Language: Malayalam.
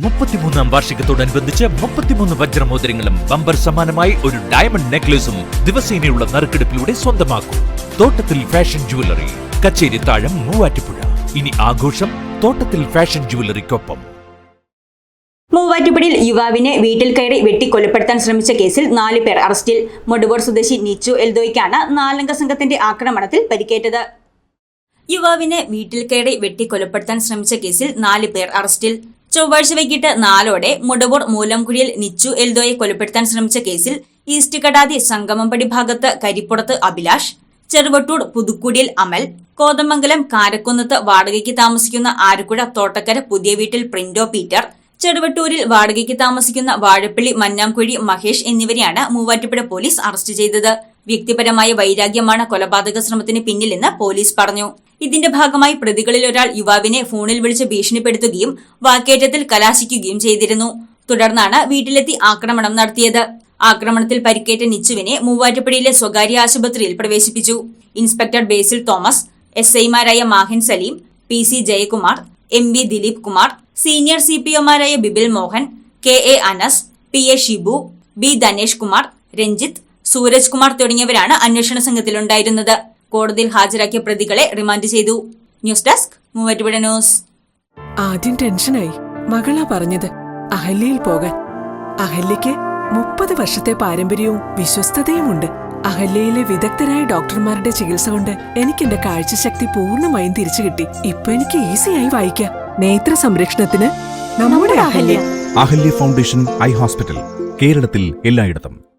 മുപ്പത്തിമൂന്നാം വാർഷികത്തോടനുബന്ധിച്ച് മുപ്പത്തിമൂന്ന് വജ്രമോതിരങ്ങളും ബമ്പർ സമാനമായി ഒരു ഡയമണ്ട് നെക്ലേസും ദിവസേനയുള്ള നറുക്കെടുപ്പിലൂടെ സ്വന്തമാക്കും. തോട്ടത്തിൽ ഫാഷൻ ജുവലറി കച്ചേരി താഴം മൂവാറ്റുപുഴ. ഇനി ആഘോഷം തോട്ടത്തിൽ ഫാഷൻ ജുവലറിക്കൊപ്പം മൂവാറ്റുപുഴയിൽ യുവാവിനെ വീട്ടിൽ കയറി വെട്ടി വെട്ടിക്കൊലപ്പെടുത്താൻ ശ്രമിച്ച കേസിൽ നാല് പേർ അറസ്റ്റിൽ. മൊടുവോർ സ്വദേശി നിച്ചു എൽദോയ്ക്കാണ് നാലംഗ സംഘത്തിന്റെ ആക്രമണത്തിൽ പരിക്കേറ്റത്. യുവാവിനെ വീട്ടിൽ കയറി വെട്ടി വെട്ടിക്കൊലപ്പെടുത്താൻ ശ്രമിച്ച കേസിൽ നാല് പേർ അറസ്റ്റിൽ. ചൊവ്വാഴ്ച വൈകിട്ട് നാലോടെ മുടവൂർ മൂലംകുഴിയിൽ നിച്ചു എൽദോയെ കൊലപ്പെടുത്താൻ ശ്രമിച്ച കേസിൽ ഈസ്റ്റ് കടാതി സംഗമംപടി ഭാഗത്ത് കരിപ്പുറത്ത് അഭിലാഷ് ചെറുവട്ടൂർ പുതുക്കുടിയിൽ അമൽ കോതമംഗലം കാരക്കുന്നത്ത് വാടകയ്ക്ക് താമസിക്കുന്ന ആരക്കുഴ തോട്ടക്കര പുതിയ വീട്ടിൽ പ്രിന്റോ പീറ്റർ ചെറുവട്ടൂരിൽ വാടകയ്ക്ക് താമസിക്കുന്ന വാഴപ്പള്ളി മഞ്ഞാംകുഴി മഹേഷ് എന്നിവരെയാണ് മൂവാറ്റുപുഴ പോലീസ് അറസ്റ്റ് ചെയ്തത്. വ്യക്തിപരമായ വൈരാഗ്യമാണ് കൊലപാതക ശ്രമത്തിന് പിന്നിലെന്ന് പോലീസ് പറഞ്ഞു. ഇതിന്റെ ഭാഗമായി പ്രതികളിൽ ഒരാൾ യുവാവിനെ ഫോണിൽ വിളിച്ച് ഭീഷണിപ്പെടുത്തുകയും വാക്കേറ്റത്തിൽ കലാശിക്കുകയും ചെയ്തിരുന്നു. തുടർന്നാണ് വീട്ടിലെത്തി ആക്രമണം നടത്തിയത്. ആക്രമണത്തിൽ പരിക്കേറ്റ നിച്ചുവിനെ മൂവാറ്റുപുഴയിലെ സ്വകാര്യ ആശുപത്രിയിൽ പ്രവേശിപ്പിച്ചു. ഇൻസ്പെക്ടർ ബേസിൽ തോമസ് എസ് ഐമാരായ Mahin Salim P C Jayakumar M V Dileep Kumar senior C P ഒമാരായ Bibil Mohan K A Anas P A Shibu B Dhanesh Kumar Ranjith Sooraj Kumar തുടങ്ങിയവരാണ് അന്വേഷണ സംഘത്തിലുണ്ടായിരുന്നത്. കോടതിയിൽ ഹാജരാക്കിയ പ്രതികളെ റിമാൻഡ് ചെയ്തു. News desk Muvattupuzha news. ആദ്യം ടെൻഷനായി. മകളാ പറഞ്ഞത് അഹല്യയിൽ പോകാൻ. അഹല്യയ്ക്ക് മുപ്പത് വർഷത്തെ പാരമ്പര്യവും വിശ്വസ്തതയുമുണ്ട്. അഹല്യയിലെ വിദഗ്ധരായ ഡോക്ടർമാരുടെ ചികിത്സ കൊണ്ട് എനിക്ക് എന്റെ കാഴ്ചശക്തി പൂർണമായും തിരിച്ചു കിട്ടി. ഇപ്പൊ എനിക്ക് ഈസിയായി വായിക്കാം. നേത്ര സംരക്ഷണത്തിന് നമ്മുടെ Ahalya. Ahalya foundation eye hospital കേരളത്തിൽ എല്ലായിടത്തും.